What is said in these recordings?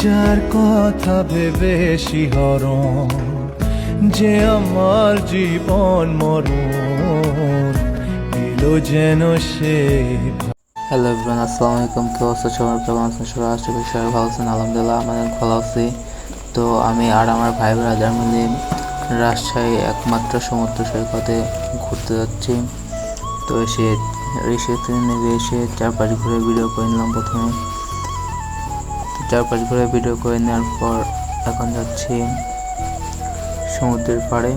যার কথা ভেবে শিহরণ, যে আমার জীবন মরণ, এলো যেন সে হ্যালো এভরিওয়ান আসসালামু আলাইকুম। কেউ আছো সবার কেমন আছেন? সবাই আশা করি সবাই ভালো আছেন। আলহামদুলিল্লাহ আমি অনেক ভালো আছি। তো আমি আর আমার ভাই ব্রাদার মিলে রাজশাহী একমাত্র সমুদ্র সৈকতে ঘুরতে যাচ্ছি। তো এসে এসে ট্রেনে এসে চারপাশ ঘুরে ভিডিও করে নিলাম প্রথমে। চারপাশ ঘুরে ভিডিও করে নেওয়ার পর এখন যাচ্ছি সমুদ্রের পাড়ে।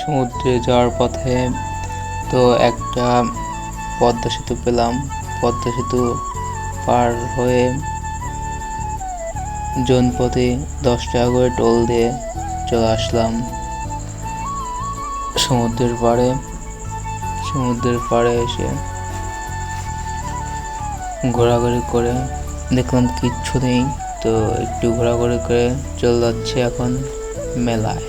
সমুদ্রে যাওয়ার পথে তো একটা পদ্মা সেতু পেলাম। পদ্মা সেতু পার হয়ে জনপথে দশ টাকা করে টোল দিয়ে চলে আসলাম সমুদ্রের পাড়ে। সমুদ্রের পাড়ে এসে ঘোরাঘুরি করে দেখলাম কিচ্ছু নেই তো একটু ঘোরাঘুরি করে চলে যাচ্ছে এখন মেলায়।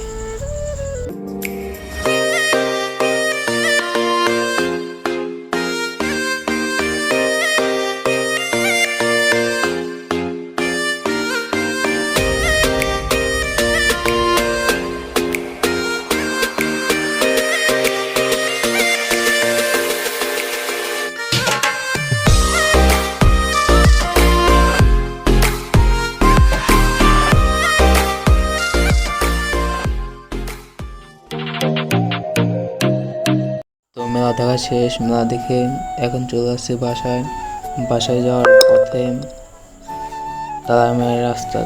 মেলা দেখা শেষ মেলা দেখে এখন চলে আসছি বাসায়। বাসায় যাওয়ার পথে তালামের রাস্তার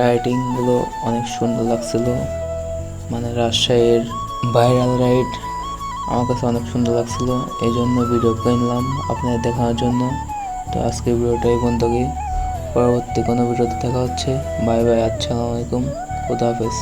রাইডিংগুলো অনেক সুন্দর লাগছিল। মানে রাজশাহীর ভাইরাল রাইড আমার কাছে অনেক সুন্দর লাগছিল। এই জন্য ভিডিও কিনলাম নিলাম আপনাদের দেখানোর জন্য। তো আজকে ভিডিওটা এই পর্যন্ত পরবর্তী কোনো ভিডিওতে দেখা হচ্ছে। বাই বাই আসসালামু আলাইকুম। খুদা হাফেজ।